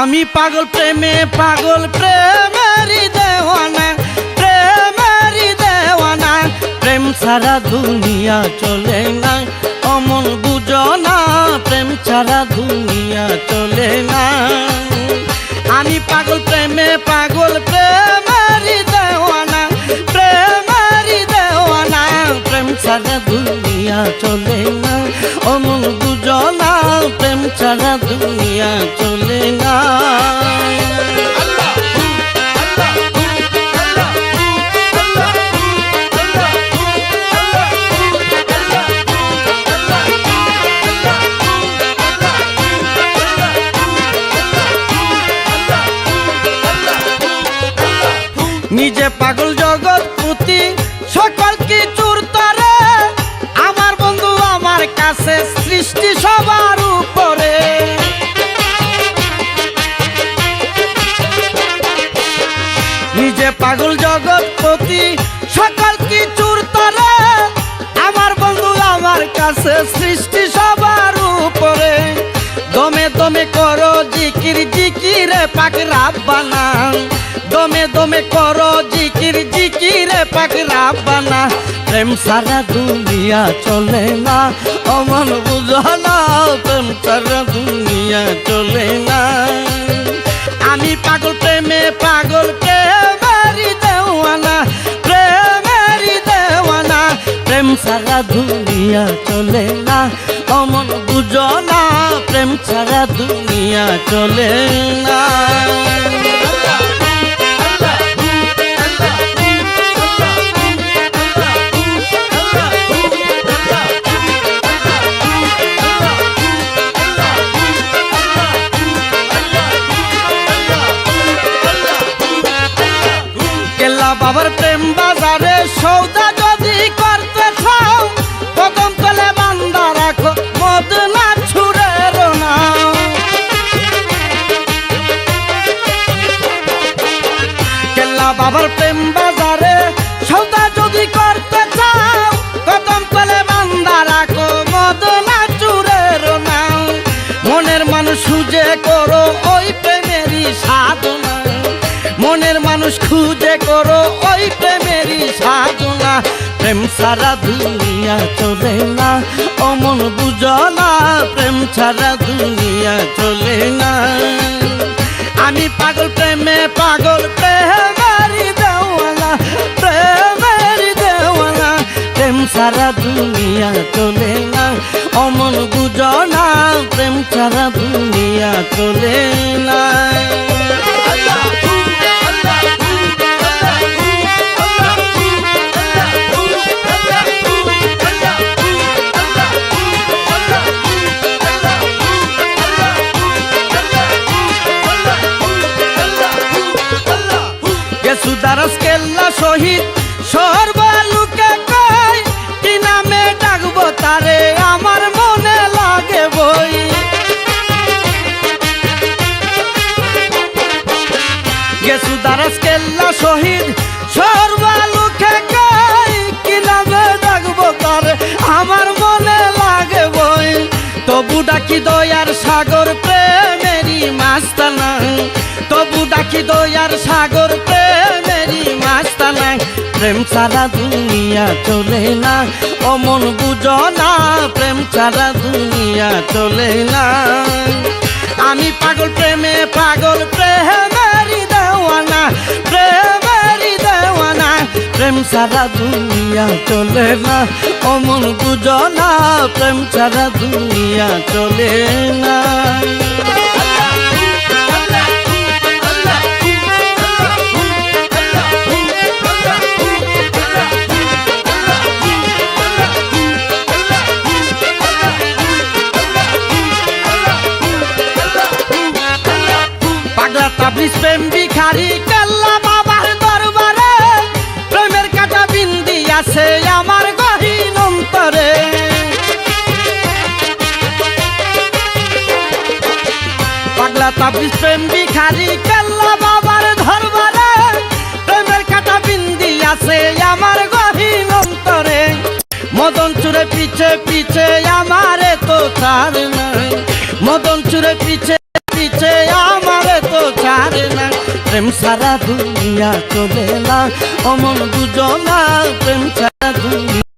আমি পাগল প্রেমে, পাগল প্রেমেরই দেওয়ানা প্রেমেরই দেওয়ানা। প্রেম ছাড়া দুনিয়া চলে না, অমন বুঝো না, প্রেম ছাড়া দুনিয়া চলে না। আমি পাগল প্রেমে, পাগল প্রেমেরই পাগল জগৎ পুতি, সকল কিছুর তরে। আমার বন্ধু, আমার কাছে সৃষ্টি সবার উপরে। নিজে পাগল জগৎ পতি, সকল কিছুর তরে। আমার বন্ধু, আমার কাছে সৃষ্টি সবার উপরে। দমে দমে করো জিকির, জিকিরে পাক রাব্বানা দমে দমে করো জিকির, জিকিরে পাক রাব্বানা। প্রেম সারা দুনিয়া চলে না, অমন বুঝো না, প্রেম সারা দুনিয়া চলে না। আমি পাগল প্রেমে পাগল প্রেমেরই দেওয়ানা প্রেমেরই দেওয়ানা। প্রেম সারা দুনিয়া চলে না, অমন বুঝো না, প্রেম ছাড়া দুনিয়া চলে না। বাবার প্রেম বাজারে সৌদা যদি করতে চাও কদম তলে বান্দা রাখো মদ না ছুড়ে না কেল্লা বাবার প্রেম বাজারে সৌদা যদি করতে চাও তলে বান্দা রাখো মদ না চুরে না মনের মানুষ খুঁজে করো ওই প্রেমেরই সাধনা। মানুষ খুঁজে করো ওই প্রেমেরই সাধনা। প্রেম সারা দুনিয়া চলে না, অমন বুঝো প্রেম ছাড়া দুনিয়া চলে না। আমি পাগল প্রেমে পাগল প্রেমেরই দেওয়ানা, প্রেমেরই দেওয়ালা প্রেম সারা দুনিয়া চলে না, অমন বুঝো প্রেম সারা দুনিয়া চলে না। গেসুদারস কেল্লা শহীদ, সর্বালুকে কয়, কি নামে ডাকবো তারে, আমার মনে লাগে বই। গেসুদারস কেল্লা শহীদ, সর্বালুকে কয়, কি নামে ডাকবো তারে, আমার মনে লাগে বই। তবু ডাকি দয়ার সাগর প্রেমেরি মাস্তানা তবু ডাকি দয়ার সাগর প্রেমেরি মাস্তানা প্রেম ছাড়া দুনিয়া চলে না। অমন বুঝো না, প্রেম ছাড়া দুনিয়া চলে না। আমি পাগল প্রেমে, পাগল প্রেমেরি দেওয়ানা প্রেমেরি দেওয়ানা, প্রেম ছাড়া দুনিয়া চলে না। অমন বুঝো না, প্রেম ছাড়া দুনিয়া চলে না। তাবলিস প্রেম ভিখারি কাল্লা বাবার দরবারে। প্রেমের কাটা বিন্দি আছে আমার গহীন অন্তরে। পাগলা তাবলিস প্রেম ভিখারি কাল্লা বাবার দরবারে। প্রেমের কাটা বিন্দি আছে আমার গহীন অন্তরে। মদন চুরে পিছে পিছে আমারে তো ছাড় নাই। মদন চুরে পিছে প্রেম সারা দুনিয়া চলে না। অমন দুজনা প্রেম সারা দুনিয়া